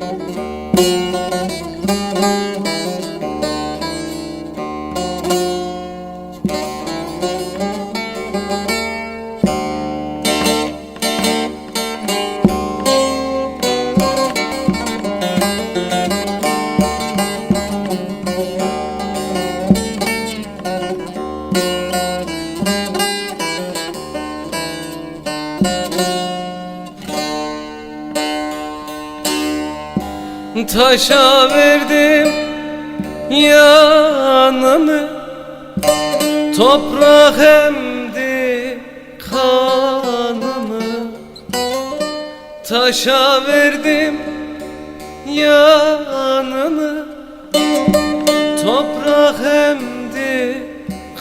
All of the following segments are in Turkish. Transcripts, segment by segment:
Müzik Taşa verdim yanımı Toprak emdi kanımı. Taşa verdim yanımı Toprak emdi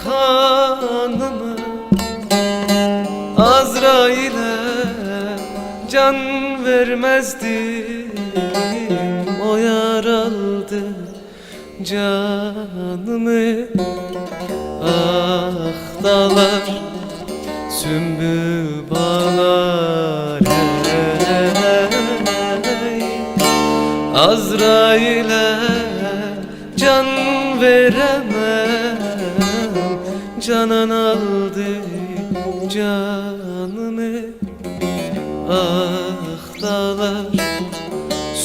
kanımı. Azrail'e can vermezdim O yar aldı canımı. Ah dağlar sümbül bağlar ey. Azrail'e can veremem. Canan aldı canımı. Ah dağlar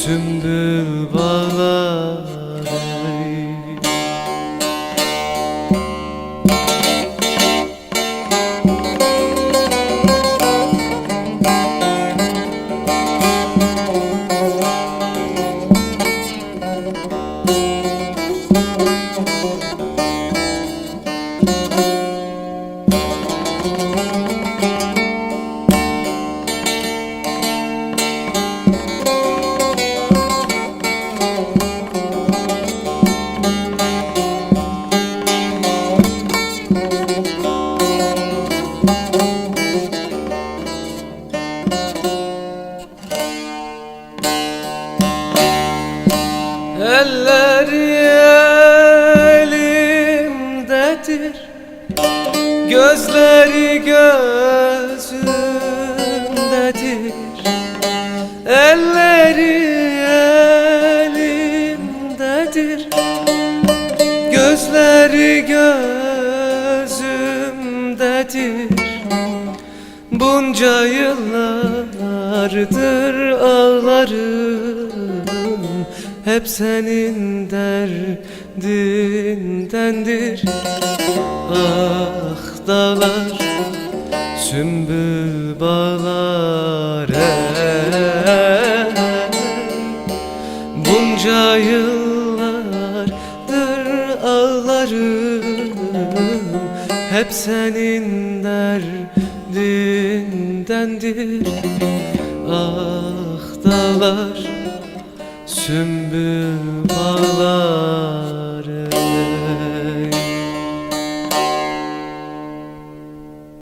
sümbül bağlar Elleri elimdedir Gözleri gözümdedir Elleri elimdedir Gözleri gözümdedir Bunca yıllardır ağlarım Hep senin derdindendir Ah dağlar sümbül bağlar. Bunca yıllardır ağlarım Hep senin derdindendir. Ah dağlar sümbül bağlar